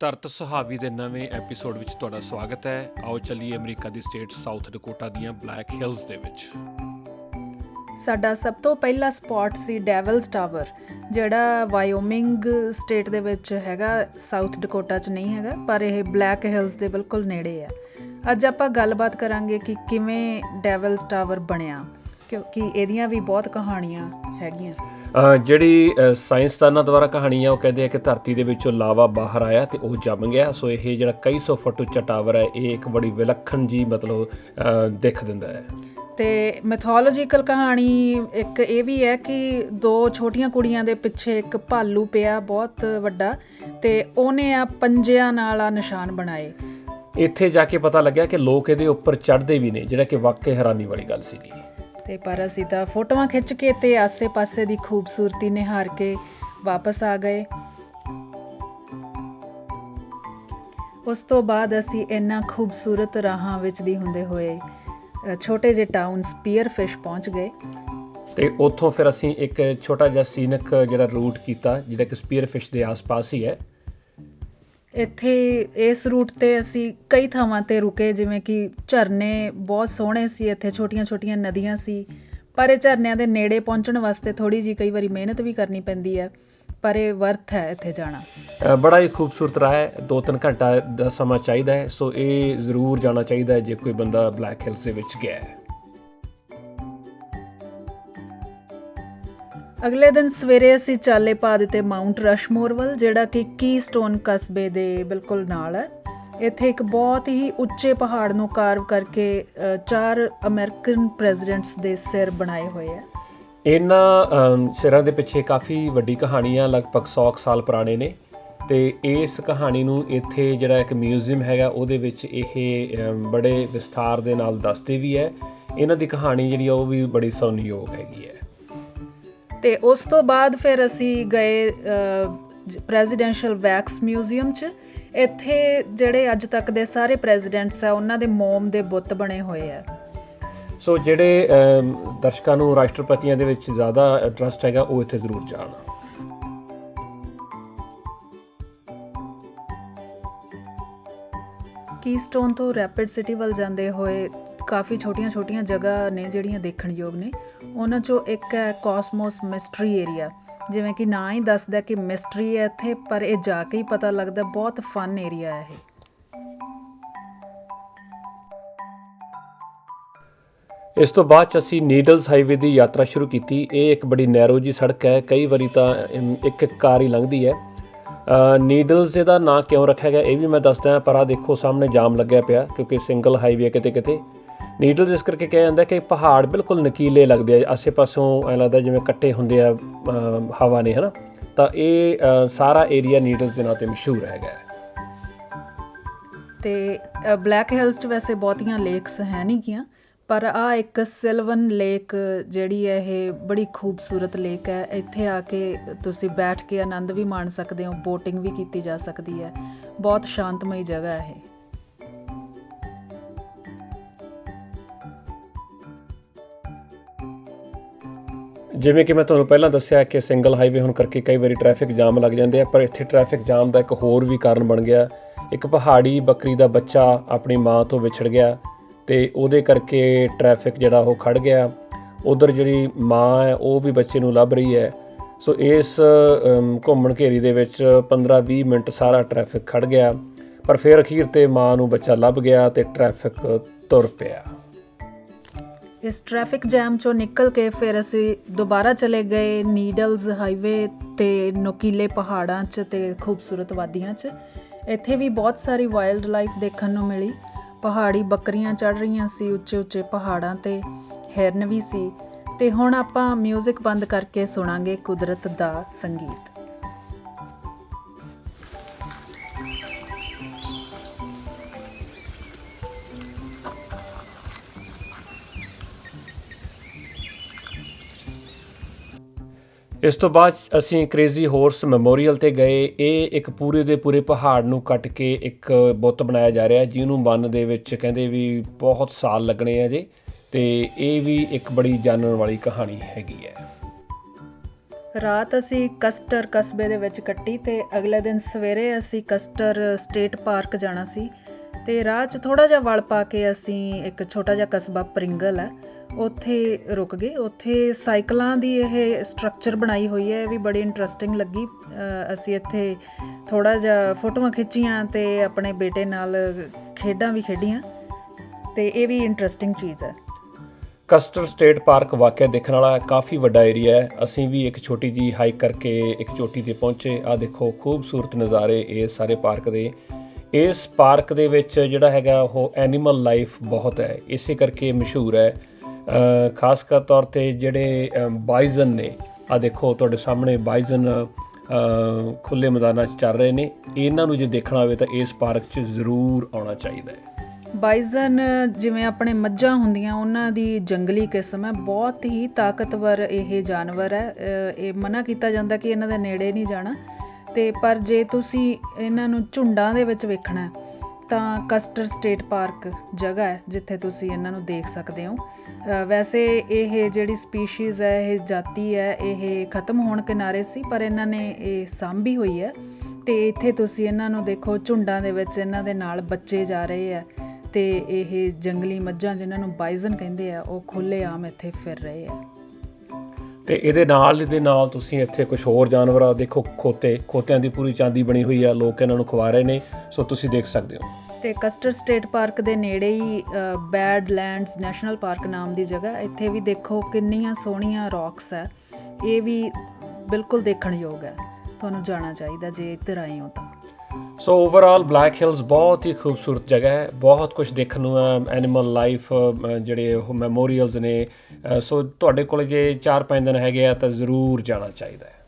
ਧਰਤ ਸੁਹਾਵੀ ਦੇ ਨਵੇਂ ਐਪੀਸੋਡ ਵਿੱਚ ਤੁਹਾਡਾ ਸਵਾਗਤ ਹੈ। ਆਓ ਚੱਲੀਏ ਅਮਰੀਕਾ ਦੀ ਸਟੇਟ ਸਾਊਥ ਡਕੋਟਾ ਦੀਆਂ ਬਲੈਕ ਹਿਲਸ ਦੇ ਵਿੱਚ। ਸਾਡਾ ਸਭ ਤੋਂ ਪਹਿਲਾ ਸਪੌਟ ਸੀ ਡੈਵਲਸ ਟਾਵਰ, ਜਿਹੜਾ ਵਾਇਓਮਿੰਗ ਸਟੇਟ ਦੇ ਵਿੱਚ ਹੈਗਾ, ਸਾਊਥ ਡਕੋਟਾ 'ਚ ਨਹੀਂ ਹੈਗਾ, ਪਰ ਇਹ ਬਲੈਕ ਹਿਲਸ ਦੇ ਬਿਲਕੁਲ ਨੇੜੇ ਆ ਅੱਜ ਆਪਾਂ ਗੱਲਬਾਤ ਕਰਾਂਗੇ ਕਿ ਕਿਵੇਂ ਡੈਵਲਸ ਟਾਵਰ ਬਣਿਆ, ਕਿਉਂਕਿ ਇਹਦੀਆਂ ਵੀ ਬਹੁਤ ਕਹਾਣੀਆਂ ਹੈਗੀਆਂ। ਜਿਹੜੀ ਸਾਇੰਸਦਾਨਾਂ ਦੁਆਰਾ ਕਹਾਣੀ ਆ ਉਹ ਕਹਿੰਦੇ ਆ ਕਿ ਧਰਤੀ ਦੇ ਵਿੱਚੋਂ ਲਾਵਾ ਬਾਹਰ ਆਇਆ ਤੇ ਉਹ ਜੰਮ ਗਿਆ। ਸੋ ਇਹ ਜਿਹੜਾ ਕਈ ਸੌ ਫੁੱਟ ਉੱਚਾ ਟਾਵਰ ਹੈ ਇਹ ਇੱਕ ਬੜੀ ਵਿਲੱਖਣ ਜੀ ਮਤਲਬ ਦਿੱਖ ਦਿੰਦਾ ਹੈ। ਤੇ ਮੈਥੋਲੋਜੀਕਲ ਕਹਾਣੀ ਇੱਕ ਇਹ ਵੀ ਹੈ ਕਿ ਦੋ ਛੋਟੀਆਂ ਕੁੜੀਆਂ ਦੇ ਪਿੱਛੇ ਇੱਕ ਭਾਲੂ ਪਿਆ ਬਹੁਤ ਵੱਡਾ ਤੇ ਉਹਨੇ ਆ ਪੰਜਿਆਂ ਨਾਲ ਆ ਨਿਸ਼ਾਨ ਬਣਾਏ। ਇੱਥੇ ਜਾ ਕੇ ਪਤਾ ਲੱਗਿਆ ਕਿ ਲੋਕ ਇਹਦੇ ਉੱਪਰ ਚੜ੍ਹਦੇ ਵੀ ਨੇ ਜਿਹੜਾ ਕਿ ਵਾਕਈ ਹੈਰਾਨੀ ਵਾਲੀ ਗੱਲ ਸੀਗੀ। ਤੇ ਪਰ ਅਸੀਂ ਤਾਂ ਫੋਟੋਆਂ ਖਿੱਚ ਕੇ ਤੇ ਆਸੇ-ਪਾਸੇ ਦੀ ਖੂਬਸੂਰਤੀ ਨਿਹਾਰ ਕੇ ਵਾਪਸ ਆ ਗਏ। ਉਸ ਤੋਂ ਬਾਅਦ ਅਸੀਂ ਇੰਨਾ ਖੂਬਸੂਰਤ ਰਾਹਾਂ ਵਿੱਚ ਦੀ ਹੁੰਦੇ ਹੋਏ ਛੋਟੇ ਜਿਹੇ ਟਾਊਨ ਸਪੀਅਰਫਿਸ਼ ਪਹੁੰਚ ਗਏ। ਤੇ ਉੱਥੋਂ ਫਿਰ ਅਸੀਂ ਇੱਕ ਛੋਟਾ ਜਿਹਾ ਸੀਨਕ ਜਿਹੜਾ ਰੂਟ ਕੀਤਾ, ਜਿਹੜਾ ਕਿ ਸਪੀਅਰ ਫਿਸ਼ ਦੇ ਆਸ-ਪਾਸ ਹੀ ਹੈ। ਇੱਥੇ ਇਸ ਰੂਟ ਤੇ ਅਸੀਂ ਕਈ ਥਾਵਾਂ ਤੇ ਰੁਕੇ, ਜਿਵੇਂ ਕਿ ਝਰਨੇ ਬਹੁਤ ਸੋਹਣੇ ਸੀ, ਇੱਥੇ ਛੋਟੀਆਂ-ਛੋਟੀਆਂ ਨਦੀਆਂ ਸੀ, ਪਰ ਇਹ ਝਰਨਿਆਂ ਦੇ ਨੇੜੇ ਪਹੁੰਚਣ ਵਾਸਤੇ ਥੋੜੀ ਜੀ ਕਈ ਵਾਰੀ ਮਿਹਨਤ ਵੀ ਕਰਨੀ ਪੈਂਦੀ ਹੈ, ਪਰ ਇਹ ਵਰਥ ਹੈ ਇੱਥੇ ਜਾਣਾ। ਬੜਾ ਹੀ ਖੂਬਸੂਰਤ ਰਾਹ ਹੈ 2-3 ਘੰਟਾ ਦਾ ਸਮਾਂ ਚਾਹੀਦਾ ਹੈ, ਸੋ ਇਹ ਜ਼ਰੂਰ ਜਾਣਾ ਚਾਹੀਦਾ ਹੈ ਜੇ ਕੋਈ ਬੰਦਾ ਬਲੈਕ ਹਿਲਸ ਦੇ ਵਿੱਚ ਗਿਆ ਹੈ। ਅਗਲੇ ਦਿਨ ਸਵੇਰੇ ਅਸੀਂ ਚਾਲੇ ਪਾ ਦਿੱਤੇ ਮਾਉਂਟ ਰਸ਼ਮੋਰ ਵੱਲ, ਜਿਹੜਾ ਕਿ ਕੀਸਟੋਨ ਕਸਬੇ ਦੇ ਬਿਲਕੁਲ ਨਾਲ ਹੈ। ਇੱਥੇ ਇੱਕ ਬਹੁਤ ਹੀ ਉੱਚੇ ਪਹਾੜ ਨੂੰ ਕਾਰਵ ਕਰਕੇ ਚਾਰ ਅਮਰੀਕਨ ਪ੍ਰੈਜ਼ੀਡੈਂਟਸ ਦੇ ਸਿਰ ਬਣਾਏ ਹੋਏ ਆ ਇਹਨਾਂ ਸਿਰਾਂ ਦੇ ਪਿੱਛੇ ਕਾਫੀ ਵੱਡੀ ਕਹਾਣੀ ਆ ਲਗਭਗ 100 ਕੁ ਸਾਲ ਪੁਰਾਣੇ ਨੇ ਤੇ ਇਸ ਕਹਾਣੀ ਨੂੰ ਇੱਥੇ ਜਿਹੜਾ ਇੱਕ ਮਿਊਜ਼ੀਅਮ ਹੈਗਾ, ਉਹਦੇ ਵਿੱਚ ਇਹ ਬੜੇ ਵਿਸਥਾਰ ਦੇ ਨਾਲ ਦੱਸਦੇ ਵੀ ਹੈ। ਇਹਨਾਂ ਦੀ ਕਹਾਣੀ ਜਿਹੜੀ ਆ, ਉਹ ਵੀ ਬੜੀ ਸੁਣਨਯੋਗ ਹੈਗੀ ਹੈ। ਤੇ ਉਸ ਤੋਂ ਬਾਅਦ ਫਿਰ ਅਸੀਂ ਗਏ ਪ੍ਰੈਜ਼ੀਡੈਂਸ਼ੀਅਲ ਵੈਕਸ ਮਿਊਜ਼ੀਅਮ 'ਚ। ਇੱਥੇ ਜਿਹੜੇ ਅੱਜ ਤੱਕ ਦੇ ਸਾਰੇ ਪ੍ਰੈਜ਼ੀਡੈਂਟਸ ਆ ਉਹਨਾਂ ਦੇ ਮੋਮ ਦੇ ਬੁੱਤ ਬਣੇ ਹੋਏ ਆ। ਸੋ ਜਿਹੜੇ ਦਰਸ਼ਕਾਂ ਨੂੰ ਰਾਸ਼ਟਰਪਤੀਆਂ ਦੇ ਵਿੱਚ ਜ਼ਿਆਦਾ ਇੰਟਰਸਟ ਹੈਗਾ ਉਹ ਇੱਥੇ ਜ਼ਰੂਰ ਜਾਣ। ਕੀਸਟੋਨ ਤੋਂ ਰੈਪਿਡ ਸਿਟੀ ਵੱਲ ਜਾਂਦੇ ਹੋਏ ਕਾਫੀ ਛੋਟੀਆਂ-ਛੋਟੀਆਂ ਜਗ੍ਹਾ ਨੇ ਜਿਹੜੀਆਂ ਦੇਖਣ ਯੋਗ ਨੇ। ਉਹਨਾਂ ਚੋਂ ਇੱਕ ਹੈ ਕਾਸਮੋਸ ਮਿਸਟਰੀ ਏਰੀਆ ਜਿਵੇਂ ਕਿ ਨਾਂ ਹੀ ਦੱਸਦਾ ਕਿ ਮਿਸਟਰੀ ਹੈ ਇੱਥੇ, ਪਰ ਇਹ ਜਾ ਕੇ ਹੀ ਪਤਾ ਲੱਗਦਾ, ਬਹੁਤ ਫਨ ਏਰੀਆ ਹੈ ਇਹ। ਇਸ ਤੋਂ ਬਾਅਦ 'ਚ ਅਸੀਂ ਨੀਡਲਸ ਹਾਈਵੇ ਦੀ ਯਾਤਰਾ ਸ਼ੁਰੂ ਕੀਤੀ। ਇਹ ਇੱਕ ਬੜੀ ਨੈਰੋ ਜੀ ਸੜਕ ਹੈ। ਕਈ ਵਾਰੀ ਤਾਂ ਇੱਕ ਇੱਕ ਕਾਰ ਹੀ ਲੰਘਦੀ ਹੈ। ਨੀਡਲਸ ਇਹਦਾ ਨਾਂ ਕਿਉਂ ਰੱਖਿਆ ਗਿਆ, ਇਹ ਵੀ ਮੈਂ ਦੱਸਦਾ ਪਰ ਆ ਦੇਖੋ, ਸਾਹਮਣੇ ਜਾਮ ਲੱਗਿਆ ਪਿਆ, ਕਿਉਂਕਿ ਸਿੰਗਲ ਹਾਈਵੇ ਕਿਤੇ ਕਿਤੇ ਨੀਡਲਸ ਇਸ ਕਰਕੇ ਕਿਹਾ ਜਾਂਦਾ ਕਿ ਪਹਾੜ ਬਿਲਕੁਲ ਨਕੀਲੇ ਲੱਗਦੇ ਆ, ਆਸੇ-ਪਾਸੋਂ ਐ ਲੱਗਦਾ ਜਿਵੇਂ ਕੱਟੇ ਹੁੰਦੇ ਆ ਹਵਾ ਨੇ, ਹਨਾ? ਤਾਂ ਇਹ ਸਾਰਾ ਏਰੀਆ ਨੀਡਲਸ ਦੇ ਨਾਂ ਤੇ ਮਸ਼ਹੂਰ ਹੈਗਾ ਹੈ। ਤੇ ਬਲੈਕ ਹਿਲਸ 'ਚ ਵੈਸੇ ਬਹੁਤੀਆਂ ਲੇਕਸ ਹੈ ਨਹੀਂ ਗੀਆਂ, ਪਰ ਆ ਇੱਕ ਸਿਲਵਨ ਲੇਕ ਜਿਹੜੀ ਹੈ, ਇਹ ਬੜੀ ਖੂਬਸੂਰਤ ਲੇਕ ਹੈ। ਇੱਥੇ ਆ ਕੇ ਤੁਸੀਂ ਬੈਠ ਕੇ ਆਨੰਦ ਵੀ ਮਾਣ ਸਕਦੇ ਹੋ, ਬੋਟਿੰਗ ਵੀ ਕੀਤੀ ਜਾ ਸਕਦੀ ਹੈ। ਬਹੁਤ ਸ਼ਾਂਤਮਈ ਜਗ੍ਹਾ ਹੈ ਇਹ। ਜਿਵੇਂ ਕਿ ਮੈਂ ਤੁਹਾਨੂੰ ਪਹਿਲਾਂ ਦੱਸਿਆ ਕਿ ਸਿੰਗਲ ਹਾਈਵੇ ਹੋਣ ਕਰਕੇ ਕਈ ਵਾਰੀ ਟ੍ਰੈਫਿਕ ਜਾਮ ਲੱਗ ਜਾਂਦੇ ਆ, ਪਰ ਇੱਥੇ ਟ੍ਰੈਫਿਕ ਜਾਮ ਦਾ ਇੱਕ ਹੋਰ ਵੀ ਕਾਰਨ ਬਣ ਗਿਆ। ਇੱਕ ਪਹਾੜੀ ਬੱਕਰੀ ਦਾ ਬੱਚਾ ਆਪਣੀ ਮਾਂ ਤੋਂ ਵਿਛੜ ਗਿਆ ਤੇ ਉਹਦੇ ਕਰਕੇ ਟ੍ਰੈਫਿਕ ਜਿਹੜਾ ਉਹ ਖੜ ਗਿਆ। ਉਧਰ ਜਿਹੜੀ ਮਾਂ ਹੈ, ਉਹ ਵੀ ਬੱਚੇ ਨੂੰ ਲੱਭ ਰਹੀ ਹੈ। ਸੋ ਇਸ ਘੁੰਮਣ ਘੇਰੀ ਦੇ ਵਿੱਚ 15-20 ਮਿੰਟ ਸਾਰਾ ਟ੍ਰੈਫਿਕ ਖੜ ਗਿਆ, ਪਰ ਫਿਰ ਅਖੀਰ ਤੇ ਮਾਂ ਨੂੰ ਬੱਚਾ ਲੱਭ ਗਿਆ ਤੇ ਟ੍ਰੈਫਿਕ ਤੁਰ ਪਿਆ। ਇਸ ਟ੍ਰੈਫਿਕ ਜੈਮ ਚੋਂ ਨਿਕਲ ਕੇ ਫਿਰ ਅਸੀਂ ਦੁਬਾਰਾ ਚਲੇ ਗਏ ਨੀਡਲਸ ਹਾਈਵੇ ਤੇ ਨੋਕੀਲੇ ਪਹਾੜਾਂ 'ਚ ਤੇ ਖੂਬਸੂਰਤ ਵਾਦੀਆਂ 'ਚ। ਇੱਥੇ ਵੀ ਬਹੁਤ ਸਾਰੀ ਵਾਈਲਡ ਲਾਈਫ ਦੇਖਣ ਨੂੰ ਮਿਲੀ। ਪਹਾੜੀ ਬੱਕਰੀਆਂ ਚੜ ਰਹੀਆਂ ਸੀ ਉੱਚੇ ਉੱਚੇ ਪਹਾੜਾਂ ਤੇ, ਹਿਰਨ ਵੀ ਸੀ। ਤੇ ਹੁਣ ਆਪਾਂ 뮤직 ਬੰਦ ਕਰਕੇ ਸੁਣਾਂਗੇ ਕੁਦਰਤ ਦਾ ਸੰਗੀਤ। ਇਸ ਤੋਂ ਬਾਅਦ ਅਸੀਂ ਕ੍ਰੇਜ਼ੀ ਹਾਰਸ ਮੈਮੋਰੀਅਲ ਤੇ ਗਏ। ਇਹ ਇੱਕ ਪੂਰੇ ਦੇ ਪੂਰੇ ਪਹਾੜ ਨੂੰ ਕੱਟ ਕੇ ਇੱਕ ਬੁੱਤ ਬਣਾਇਆ ਜਾ ਰਿਹਾ, ਜਿਹਨੂੰ ਬੰਨ ਦੇ ਵਿੱਚ ਕਹਿੰਦੇ ਵੀ ਬਹੁਤ ਸਾਲ ਲੱਗਣੇ ਆ ਜੇ, ਤੇ ਇਹ ਵੀ ਇੱਕ ਬੜੀ ਜਾਣਨ ਵਾਲੀ ਕਹਾਣੀ ਹੈਗੀ ਹੈ। ਰਾਤ ਅਸੀਂ ਕਸਟਰ ਕਸਬੇ ਦੇ ਵਿੱਚ ਕੱਟੀ ਤੇ ਅਗਲੇ ਦਿਨ ਸਵੇਰੇ ਅਸੀਂ ਕਸਟਰ ਸਟੇਟ ਪਾਰਕ ਜਾਣਾ ਸੀ ਤੇ ਰਾਹ 'ਚ ਥੋੜਾ ਜਿਹਾ ਵਲ ਪਾ ਕੇ ਅਸੀਂ ਇੱਕ ਛੋਟਾ ਜਿਹਾ ਕਸਬਾ ਪ੍ਰਿੰਗਲ ਹੈ। ਉੱਥੇ ਰੁਕ ਗਏ। ਉੱਥੇ ਸਾਈਕਲਾਂ ਦੀ ਇਹ ਸਟਰਕਚਰ ਬਣਾਈ ਹੋਈ ਹੈ, ਇਹ ਵੀ ਬੜੀ ਇੰਟਰਸਟਿੰਗ ਲੱਗੀ। ਅਸੀਂ ਇੱਥੇ ਥੋੜਾ ਜਿਹਾ ਫੋਟੋਆਂ ਖਿੱਚੀਆਂ ਤੇ ਆਪਣੇ ਬੇਟੇ ਨਾਲ ਖੇਡਾਂ ਵੀ ਖੇਡੀਆਂ ਤੇ ਇਹ ਵੀ ਇੰਟਰਸਟਿੰਗ ਚੀਜ਼ ਹੈ। ਕਸਟਰ ਸਟੇਟ ਪਾਰਕ ਵਾਕਿਆ ਦੇਖਣ ਵਾਲਾ ਕਾਫੀ ਵੱਡਾ ਏਰੀਆ ਹੈ। ਅਸੀਂ ਵੀ ਇੱਕ ਛੋਟੀ ਜੀ ਹਾਈਕ ਕਰਕੇ ਇੱਕ ਚੋਟੀ ਤੇ ਪਹੁੰਚੇ। ਆ ਦੇਖੋ, ਖੂਬਸੂਰਤ ਨਜ਼ਾਰੇ ਇਹ ਸਾਰੇ ਪਾਰਕ ਦੇ। ਇਸ ਪਾਰਕ ਦੇ ਵਿੱਚ ਜਿਹੜਾ ਹੈਗਾ ਉਹ ਐਨੀਮਲ ਲਾਈਫ ਬਹੁਤ ਹੈ। ਇਸੇ ਕਰਕੇ ਮਸ਼ਹੂਰ ਹੈ। ਖਾਸ ਕਰ ਤੌਰ ਤੇ ਜਿਹੜੇ ਬਾਈਜ਼ਨ ਨੇ ਆ ਦੇਖੋ ਤੁਹਾਡੇ ਸਾਹਮਣੇ ਬਾਈਜ਼ਨ ਖੁੱਲੇ ਮੈਦਾਨਾਂ 'ਚ ਚੱਲ ਰਹੇ ਨੇ। ਇਹਨਾਂ ਨੂੰ ਜੇ ਦੇਖਣਾ ਹੋਵੇ ਤਾਂ ਇਸ ਪਾਰਕ 'ਚ ਜ਼ਰੂਰ ਆਉਣਾ ਚਾਹੀਦਾ ਹੈ। ਬਾਈਜ਼ਨ ਜਿਵੇਂ ਆਪਣੇ ਮੱਝਾਂ ਹੁੰਦੀਆਂ, ਉਹਨਾਂ ਦੀ ਜੰਗਲੀ ਕਿਸਮ ਹੈ। ਬਹੁਤ ਹੀ ਤਾਕਤਵਰ ਇਹ ਜਾਨਵਰ ਹੈ। ਇਹ ਮਨਾ ਕੀਤਾ ਜਾਂਦਾ ਕਿ ਇਹਨਾਂ ਦੇ ਨੇੜੇ ਨਹੀਂ ਜਾਣਾ। ਤੇ ਪਰ ਜੇ ਤੁਸੀਂ ਇਹਨਾਂ ਨੂੰ ਝੁੰਡਾਂ ਦੇ ਵਿੱਚ ਵੇਖਣਾ ਹੈ ਤਾਂ ਕਸਟਰ ਸਟੇਟ ਪਾਰਕ ਜਗ੍ਹਾ ਹੈ ਜਿੱਥੇ ਤੁਸੀਂ ਇਹਨਾਂ ਨੂੰ ਦੇਖ ਸਕਦੇ ਹੋ। ਵੈਸੇ ਇਹ ਜਿਹੜੀ ਸਪੀਸ਼ੀਜ਼ ਹੈ, ਇਹ ਜਾਤੀ ਹੈ, ਇਹ ਖਤਮ ਹੋਣ ਕਿਨਾਰੇ ਸੀ, ਪਰ ਇਹਨਾਂ ਨੇ ਇਹ ਸਾਂਭੀ ਹੋਈ ਹੈ। ਤੇ ਇੱਥੇ ਤੁਸੀਂ ਇਹਨਾਂ ਨੂੰ ਦੇਖੋ, ਝੁੰਡਾਂ ਦੇ ਵਿੱਚ ਇਹਨਾਂ ਦੇ ਨਾਲ ਬੱਚੇ ਜਾ ਰਹੇ ਆ ਤੇ ਇਹ ਜੰਗਲੀ ਮੱਝਾਂ ਜਿਨ੍ਹਾਂ ਨੂੰ ਬਾਈਜ਼ਨ ਕਹਿੰਦੇ ਆ, ਉਹ ਖੁੱਲੇ ਆਮ ਇੱਥੇ ਫਿਰ ਰਹੇ ਆ ਤੇ ਇਹਦੇ ਨਾਲ ਇਹਦੇ ਨਾਲ ਤੁਸੀਂ ਇੱਥੇ ਕੁਝ ਹੋਰ ਜਾਨਵਰ ਆ ਦੇਖੋ ਖੋਤੇ, ਖੋਤਿਆਂ ਦੀ ਪੂਰੀ ਚਾਂਦੀ ਬਣੀ ਹੋਈ ਆ, ਲੋਕ ਇਹਨਾਂ ਨੂੰ ਖਵਾ ਰਹੇ ਨੇ, ਸੋ ਤੁਸੀਂ ਦੇਖ ਸਕਦੇ ਹੋ। ਤੇ ਕਸਟਰ ਸਟੇਟ ਪਾਰਕ ਦੇ ਨੇੜੇ ਹੀ ਬੈਡ ਲੈਂਡਸ ਨੈਸ਼ਨਲ ਪਾਰਕ ਨਾਮ ਦੀ ਜਗ੍ਹਾ, ਇੱਥੇ ਵੀ ਦੇਖੋ ਕਿੰਨੀਆਂ ਸੋਹਣੀਆਂ ਰੌਕਸ ਹੈ। ਇਹ ਵੀ ਬਿਲਕੁਲ ਦੇਖਣ ਯੋਗ ਹੈ। ਤੁਹਾਨੂੰ ਜਾਣਾ ਚਾਹੀਦਾ ਜੇ ਇੱਧਰ ਆਏ ਹੋ ਤਾਂ। ਸੋ ਓਵਰਆਲ ਬਲੈਕ ਹਿਲਸ ਬਹੁਤ ਹੀ ਖੂਬਸੂਰਤ ਜਗ੍ਹਾ ਹੈ ਬਹੁਤ ਕੁਝ ਦੇਖਣ ਨੂੰ ਹੈ ਐਨੀਮਲ ਲਾਈਫ ਜਿਹੜੇ ਉਹ ਮੈਮੋਰੀਅਲਸ ਨੇ ਸੋ ਤੁਹਾਡੇ ਕੋਲ ਜੇ 4-5 ਦਿਨ ਹੈਗੇ ਆ ਤਾਂ ਜ਼ਰੂਰ ਜਾਣਾ ਚਾਹੀਦਾ ਹੈ